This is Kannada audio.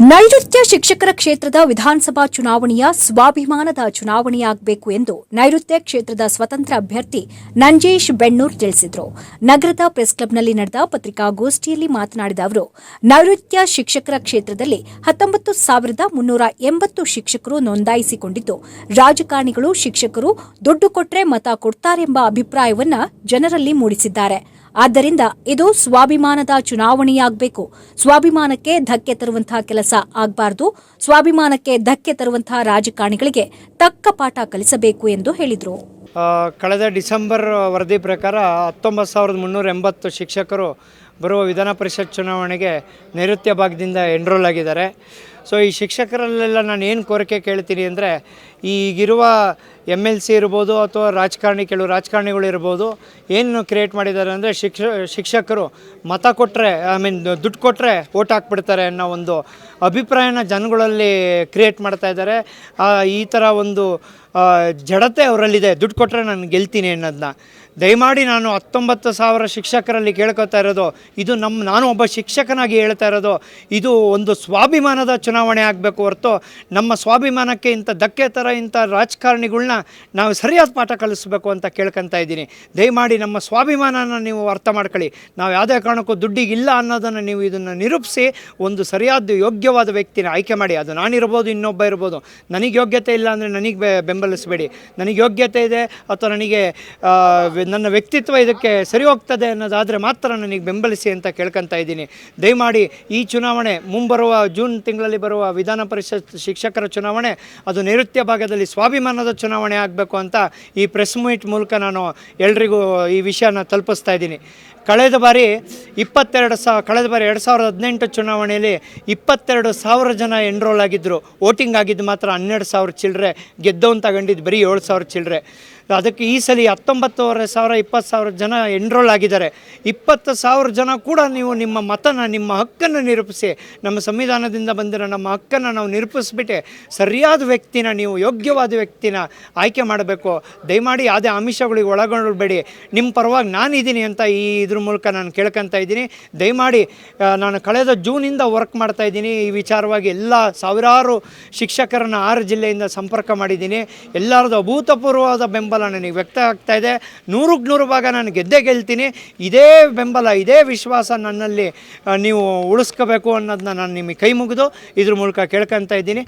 ನೈಋತ್ಯ ಶಿಕ್ಷಕರ ಕ್ಷೇತ್ರದ ವಿಧಾನಸಭಾ ಚುನಾವಣೆಯ ಸ್ವಾಭಿಮಾನದ ಚುನಾವಣೆಯಾಗಬೇಕು ಎಂದು ನೈಋತ್ಯ ಕ್ಷೇತ್ರದ ಸ್ವತಂತ್ರ ಅಭ್ಯರ್ಥಿ ನಂಜೇಶ್ ಬೆಣ್ಣೂರ್ ತಿಳಿಸಿದರು. ನಗರದ ಪ್ರೆಸ್ ಕ್ಲಬ್ನಲ್ಲಿ ನಡೆದ ಪತ್ರಿಕಾಗೋಷ್ಠಿಯಲ್ಲಿ ಮಾತನಾಡಿದ ಅವರು, ನೈಋತ್ಯ ಶಿಕ್ಷಕರ ಕ್ಷೇತ್ರದಲ್ಲಿ ಹತ್ತೊಂಬತ್ತು ಸಾವಿರದ ಮುನ್ನೂರ ಎಂಬತ್ತು ಶಿಕ್ಷಕರು ನೋಂದಾಯಿಸಿಕೊಂಡಿದ್ದು, ರಾಜಕಾರಣಿಗಳು ಶಿಕ್ಷಕರು ದುಡ್ಡು ಕೊಟ್ರೆ ಮತ ಕೊಡ್ತಾರೆಂಬ ಅಭಿಪ್ರಾಯವನ್ನ ಜನರಲ್ಲಿ ಮೂಡಿಸಿದ್ದಾರೆ. ಆದ್ದರಿಂದ ಇದು ಸ್ವಾಭಿಮಾನದ ಚುನಾವಣೆಯಾಗಬೇಕು. ಸ್ವಾಭಿಮಾನಕ್ಕೆ ಧಕ್ಕೆ ತರುವಂತಹ ಕೆಲಸ ಆಗಬಾರದು. ಸ್ವಾಭಿಮಾನಕ್ಕೆ ಧಕ್ಕೆ ತರುವಂತಹ ರಾಜಕಾರಣಿಗಳಿಗೆ ತಕ್ಕ ಪಾಠ ಕಲಿಸಬೇಕು ಎಂದು ಹೇಳಿದರು. ಕಳೆದ ಡಿಸೆಂಬರ್ ವರದಿ ಪ್ರಕಾರ ಹತ್ತೊಂಬತ್ತು ಸಾವಿರದ ಮುನ್ನೂರ ಎಂಬತ್ತು ಶಿಕ್ಷಕರು ಬರುವ ವಿಧಾನ ಪರಿಷತ್ ಚುನಾವಣೆಗೆ ನೈಋತ್ಯ ಭಾಗದಿಂದ ಎನ್ರೋಲ್ ಆಗಿದ್ದಾರೆ. ಸೊ ಈ ಶಿಕ್ಷಕರಲ್ಲೆಲ್ಲ ನಾನು ಏನು ಕೋರಿಕೆ ಕೇಳ್ತೀನಿ ಅಂದರೆ ಈಗಿರುವ ಎಂ ಎಲ್ ಸಿ ಇರ್ಬೋದು ಅಥವಾ ರಾಜಕಾರಣಿ, ಕೆಲವು ರಾಜಕಾರಣಿಗಳು ಇರ್ಬೋದು, ಏನು ಕ್ರಿಯೇಟ್ ಮಾಡಿದ್ದಾರೆ ಅಂದರೆ ಶಿಕ್ಷ, ಶಿಕ್ಷಕರು ಮತ ಕೊಟ್ಟರೆ ಐ ಮೀನ್ ದುಡ್ಡು ಕೊಟ್ಟರೆ ಓಟ್ ಹಾಕ್ಬಿಡ್ತಾರೆ ಅನ್ನೋ ಒಂದು ಅಭಿಪ್ರಾಯನ ಜನಗಳಲ್ಲಿ ಕ್ರಿಯೇಟ್ ಮಾಡ್ತಾ ಇದ್ದಾರೆ. ಈ ಥರ ಒಂದು ಜಡತೆ ಅವರಲ್ಲಿದೆ. ದುಡ್ಡು ಕೊಟ್ಟರೆ ನಾನು ಗೆಲ್ತೀನಿ ಅನ್ನೋದನ್ನ ದಯಮಾಡಿ ನಾನು ಹತ್ತೊಂಬತ್ತು ಸಾವಿರ ಶಿಕ್ಷಕರಲ್ಲಿ ಕೇಳ್ಕೊತಾ ಇರೋದು, ಇದು ನಮ್ಮ ನಾನು ಒಬ್ಬ ಶಿಕ್ಷಕನಾಗಿ ಹೇಳ್ತಾ ಇರೋದು, ಇದು ಒಂದು ಸ್ವಾಭಿಮಾನದ ಚುನಾವಣೆ ಆಗಬೇಕು ಹೊರತು ನಮ್ಮ ಸ್ವಾಭಿಮಾನಕ್ಕೆ ಇಂಥ ಧಕ್ಕೆ ಥರ ಇಂಥ ರಾಜಕಾರಣಿಗಳನ್ನ ನಾವು ಸರಿಯಾದ ಪಾಠ ಕಲಿಸ್ಬೇಕು ಅಂತ ಕೇಳ್ಕೊತಾ ಇದ್ದೀನಿ. ದಯಮಾಡಿ ನಮ್ಮ ಸ್ವಾಭಿಮಾನನ ನೀವು ಅರ್ಥ ಮಾಡ್ಕೊಳ್ಳಿ. ನಾವು ಯಾವುದೇ ಕಾರಣಕ್ಕೂ ದುಡ್ಡಿಗಿಲ್ಲ ಅನ್ನೋದನ್ನು ನೀವು ಇದನ್ನು ನಿರೂಪಿಸಿ ಒಂದು ಸರಿಯಾದ ಯೋಗ್ಯವಾದ ವ್ಯಕ್ತಿನ ಆಯ್ಕೆ ಮಾಡಿ. ಅದು ನಾನಿರ್ಬೋದು, ಇನ್ನೊಬ್ಬ ಇರ್ಬೋದು. ನನಗೆ ಯೋಗ್ಯತೆ ಇಲ್ಲ ಅಂದರೆ ನನಗೆ ಬೆ ಬೆಂಬಲಿಸಬೇಡಿ. ನನಗೆ ಯೋಗ್ಯತೆ ಇದೆ ಅಥವಾ ನನಗೆ ನನ್ನ ವ್ಯಕ್ತಿತ್ವ ಇದಕ್ಕೆ ಸರಿ ಹೋಗ್ತದೆ ಅನ್ನೋದಾದರೆ ಮಾತ್ರ ನನಗೆ ಬೆಂಬಲಿಸಿ ಅಂತ ಕೇಳ್ಕೊತಾ ಇದ್ದೀನಿ. ದಯಮಾಡಿ ಈ ಚುನಾವಣೆ ಮುಂಬರುವ ಜೂನ್ ತಿಂಗಳಲ್ಲಿ ಬರುವ ವಿಧಾನ ಪರಿಷತ್ ಶಿಕ್ಷಕರ ಚುನಾವಣೆ, ಅದು ನೈಋತ್ಯ ಭಾಗದಲ್ಲಿ ಸ್ವಾಭಿಮಾನದ ಚುನಾವಣೆ ಆಗಬೇಕು ಅಂತ ಈ ಪ್ರೆಸ್ ಮೀಟ್ ಮೂಲಕ ನಾನು ಎಲ್ರಿಗೂ ಈ ವಿಷಯನ ತಲುಪಿಸ್ತಾ ಇದ್ದೀನಿ. ಕಳೆದ ಬಾರಿ ಇಪ್ಪತ್ತೆರಡು ಸಾ, ಕಳೆದ ಬಾರಿ ಎರಡು ಸಾವಿರದ ಹದಿನೆಂಟು ಚುನಾವಣೆಯಲ್ಲಿ ಇಪ್ಪತ್ತೆರಡು ಸಾವಿರ ಜನ ಎನ್ರೋಲ್ ಆಗಿದ್ದರು ವೋಟಿಂಗ್ ಆಗಿದ್ದು ಮಾತ್ರ ಹನ್ನೆರಡು ಸಾವಿರ ಚಿಲ್ಲರೆ ಗೆದ್ದವನ್ ತಗೊಂಡಿದ್ದು ಬರೀ ಏಳು ಸಾವಿರ ಚಿಲ್ಲರೆ ಅದಕ್ಕೆ ಈ ಸಲ ಹತ್ತೊಂಬತ್ತುವರೆ ಸಾವಿರ, ಇಪ್ಪತ್ತು ಸಾವಿರ ಜನ ಎನ್ರೋಲ್ ಆಗಿದ್ದಾರೆ. ಇಪ್ಪತ್ತು ಸಾವಿರ ಜನ ಕೂಡ ನೀವು ನಿಮ್ಮ ಮತನ, ನಿಮ್ಮ ಹಕ್ಕನ್ನು ನಿರೂಪಿಸಿ, ನಮ್ಮ ಸಂವಿಧಾನದಿಂದ ಬಂದಿರೋ ನಮ್ಮ ಹಕ್ಕನ್ನು ನಾವು ನಿರೂಪಿಸ್ಬಿಟ್ಟೆ ಸರಿಯಾದ ವ್ಯಕ್ತಿನ, ನೀವು ಯೋಗ್ಯವಾದ ವ್ಯಕ್ತಿನ ಆಯ್ಕೆ ಮಾಡಬೇಕು. ದಯಮಾಡಿ ಯಾವುದೇ ಆಮಿಷಗಳಿಗೆ ಒಳಗೊಳ್ಳಬೇಡಿ ನಿಮ್ಮ ಪರವಾಗಿ ನಾನಿದ್ದೀನಿ ಅಂತ ಈ ಇದ್ರ ಮೂಲಕ ನಾನು ಕೇಳ್ಕೊತಾ ಇದ್ದೀನಿ. ದಯಮಾಡಿ ನಾನು ಕಳೆದ ಜೂನಿಂದ ವರ್ಕ್ ಮಾಡ್ತಾ ಇದ್ದೀನಿ. ಈ ವಿಚಾರವಾಗಿ ಎಲ್ಲ ಸಾವಿರಾರು ಶಿಕ್ಷಕರನ್ನು ಆರು ಜಿಲ್ಲೆಯಿಂದ ಸಂಪರ್ಕ ಮಾಡಿದ್ದೀನಿ. ಎಲ್ಲರದ್ದು ಅಭೂತಪೂರ್ವವಾದ ಬೆಂಬಲ ನನಗೆ ವ್ಯಕ್ತ ಆಗ್ತಾ ಇದೆ. ನೂರಕ್ಕೆ ನೂರು ಭಾಗ ನಾನು ಗೆದ್ದೇ ಗೆಲ್ತೀನಿ. ಇದೇ ಬೆಂಬಲ, ಇದೇ ವಿಶ್ವಾಸ ನನ್ನಲ್ಲಿ ನೀವು ಉಳಿಸ್ಕೋಬೇಕು ಅನ್ನೋದನ್ನ ನಾನು ನಿಮಗೆ ಕೈ ಮುಗಿದು ಇದ್ರ ಮೂಲಕ ಕೇಳ್ಕೊತಾ ಇದ್ದೀನಿ.